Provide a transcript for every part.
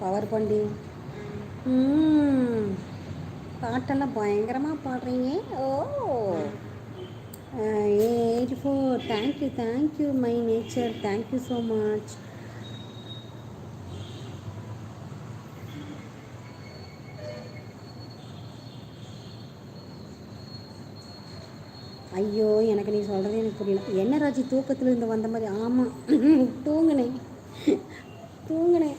Power பண்ணி பாட்டெல்லாம் பயங்கரமாக பாடுறீங்க. ஓ. Eighty four thank you thank you my nature thank you so much ஐயோ எனக்கு நீ சொல்கிறது எனக்கு புரியல. என்ன ராஜி தூக்கத்தில் இருந்து வந்த மாதிரி? ஆமாம் தூங்குனேன். தூங்குனேன்.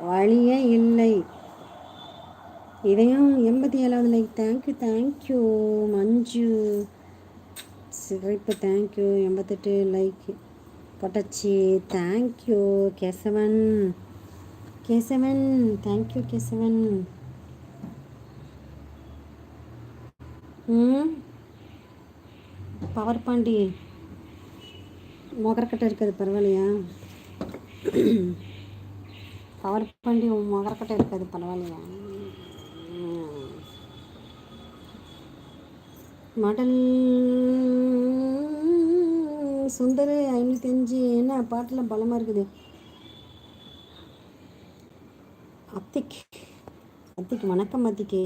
வழியே இல்லை. இதையும் எண்பத்தி ஏழாவது லைக் தேங்க்யூ தேங்க்யூ மஞ்சு. சிறப்பு தேங்க்யூ எண்பத்தெட்டு like பொட்டச்சி thank you Kesavan. Kesavan thank you Kesavan. ம்? பவர் பாண்டி. மொகரக்கட்டை இருக்கிறது பரவாயில்லையா? கவர் பண்ணி முகரக்கட்டை இருக்காது பரவாயில்லையா? மடல் சுந்தர் ஐம்பத்தி அஞ்சு என்ன பாட்டில் பலமாக இருக்குது? அத்திக்கு அத்திக்கு வணக்கம் அத்திக்கு.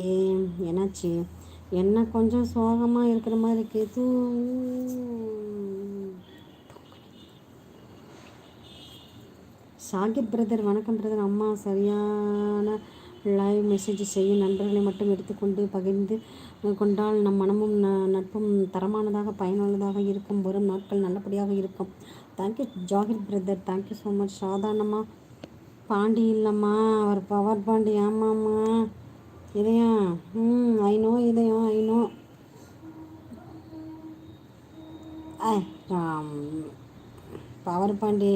என்னாச்சு? என்ன கொஞ்சம் சோகமாக இருக்கிற மாதிரி இருக்கு தூ சாகிப் பிரதர் வணக்கம் பிரதர் அம்மா சரியான லைவ் மெசேஜ் செய்யும் நண்பர்களை மட்டும் எடுத்துக்கொண்டு பகிர்ந்து கொண்டால் நம் மனமும் நட்பும் தரமானதாக பயனுள்ளதாக இருக்கும். வரும் நாட்கள் நல்லபடியாக இருக்கும். Thank you Zakir brother thank you so much சாதாரணமாக பாண்டி இல்லைம்மா அவர் பவர் பாண்டி. ஆமாம்மா. இதயம் ம் ஐநோ இதயம் I know power Pandi.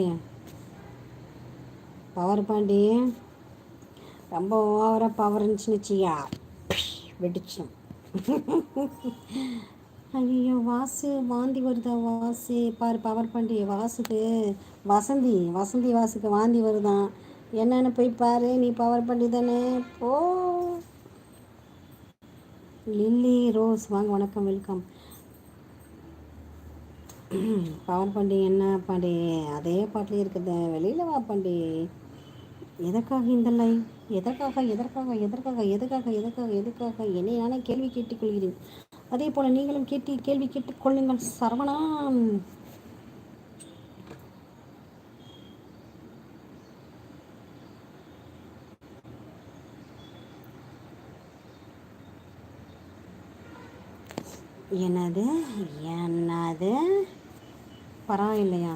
Power Pandi ரொம்ப ஓவராக பவர் இருந்துச்சுன்னு வச்சியா வெடிச்சோம் ஐயோ வாசு வாந்தி வருதா வாசு? பாரு பவர் பாண்டி வாசுக்கு வசந்தி வசந்தி வாசுக்கு வாந்தி வருதான் என்னன்னு போய் பாரு நீ பவர் பாண்டி தானே? போ. லில்லி ரோஸ் வாங்க வணக்கம் வெல்கம். பவர் பாண்டி என்ன பாண்டி அதே பாட்டிலே இருக்குது. வெளியில் வா பாண்டி. எதற்காக இந்த லைவ் எதற்காக எதற்காக எதற்காக எதுக்காக எதற்காக எதுக்காக? என்னை நானே கேள்வி கேட்டுக்கொள்கிறேன். அதே போல் நீங்களும் கேட்டு கேள்வி கேட்டுக்கொள்ளுங்கள் சரவணா எனது என்னது? பரவாயில்லையா?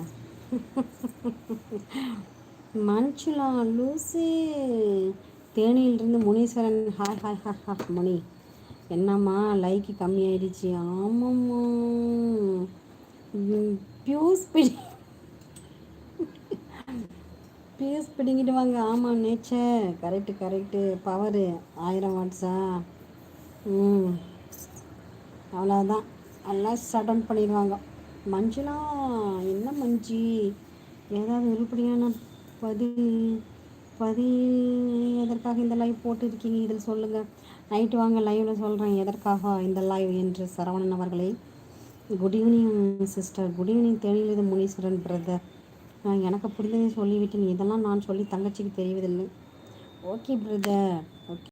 Manjula Lucy. தேனியிலிருந்து Muniswaran. Hi hi hi hi Mani. என்னம்மா லைக்கு கம்மி ஆயிடுச்சு ஆமாம்மா பியூஸ் பிடி பியூஸ் பிடிங்கிட்டு வாங்க. ஆமாம் நேச்சர் கரெக்டு கரெக்டு பவரு ஆயிரம் வாட்ஸா ம். அவ்வளோதான் எல்லாம் சடன் பண்ணிடுவாங்க. மஞ்சுளா என்ன மஞ்சு? ஏதாவது உருப்படியான பதி பதி எதற்காக இந்த லைவ் போட்டிருக்கீங்க? இதில் சொல்லுங்கள் நைட்டு வாங்க லைவில் சொல்கிறேன் எதற்காக இந்த லைவ் என்று சரவணன் அவர்களே. Good evening sister good evening தேனியிலிருந்து Muneeswaran brother எனக்கு புரிந்ததை சொல்லிவிட்டேன். இதெல்லாம் நான் சொல்லி தங்கச்சிக்கு தெரிவதில்லை. Okay brother okay